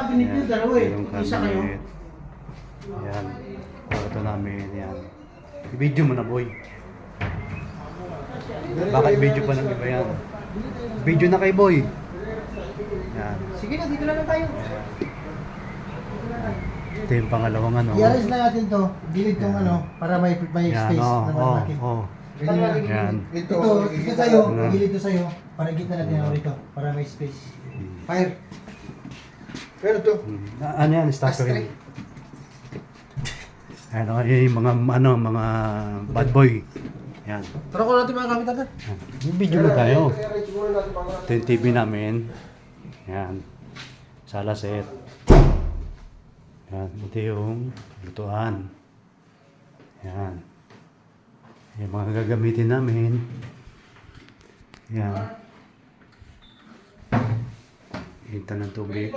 Cabinet niyo, dalawa eh. Isa kayo. cabinet. Yan. Kwarto namin. Yan. I-video mo na, boy. Baka i-video pa ng iba yan. Video na kay boy. Yan. Sige na, dito na lang tayo. Ito yung pangalawang ano. I-arrange na natin to. Gilid tong ano, para may may Yan, space oh, na oh, malaki. oh. Ganyan. Yan. Ito, ito sa'yo, gilid to sa'yo. Para gitna natin ako rito, para may space. Fire. Pero to. Ah, Ano yan? Stop Ashtray. rin. Ano, yung mga, ano, mga bad boy. Yan. Tara ko natin mga gamit agad. Yan. Yung video mo tayo. Ito yung TV namin. Yan. Sala set. Yan. Ito yung lutuan. Yan. Yung mga gagamitin namin. Yan. Hinta ng tubig.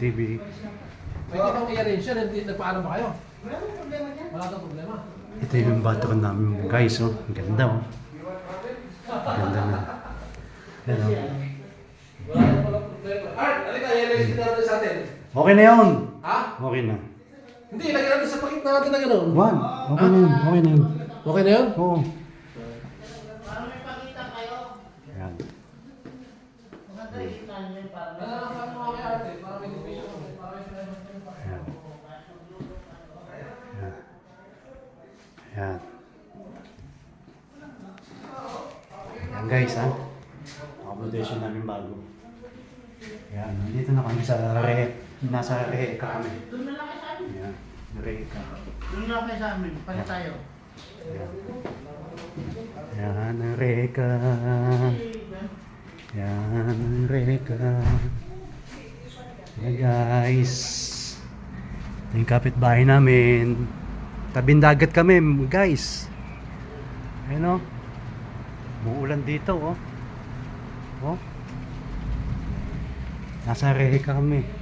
TV. I-arrange yan? Hindi- Nagpaalam ba kayo? Wala daw problema. Ito yung bathroom namin guys, oh. Ang ganda, oh. Ang ganda na. Oh. Wala problema. Art, natin sa atin. Okay na yun. Ha? Okay na. Hindi, lagyan natin sa pakit natin na gano'n. Juan, okay na yun. Okay na yun. Okay na yun? Oo. Yan. Yan. Yan. Yan. Yan guys ha. Accommodation namin bago. Yan. Nandito na kami sa re. Nasa Reka kami. doon na lang kayo sa amin. Yan. Reka. Doon na lang kayo sa amin, pala tayo. Yan. Yan ang Reka. Yan ang Reka. Guys. Ito yung kapitbahay namin. Tabing dagat kami guys. Ayun o. Muulan dito oh. Oh. Nasa Reka kami.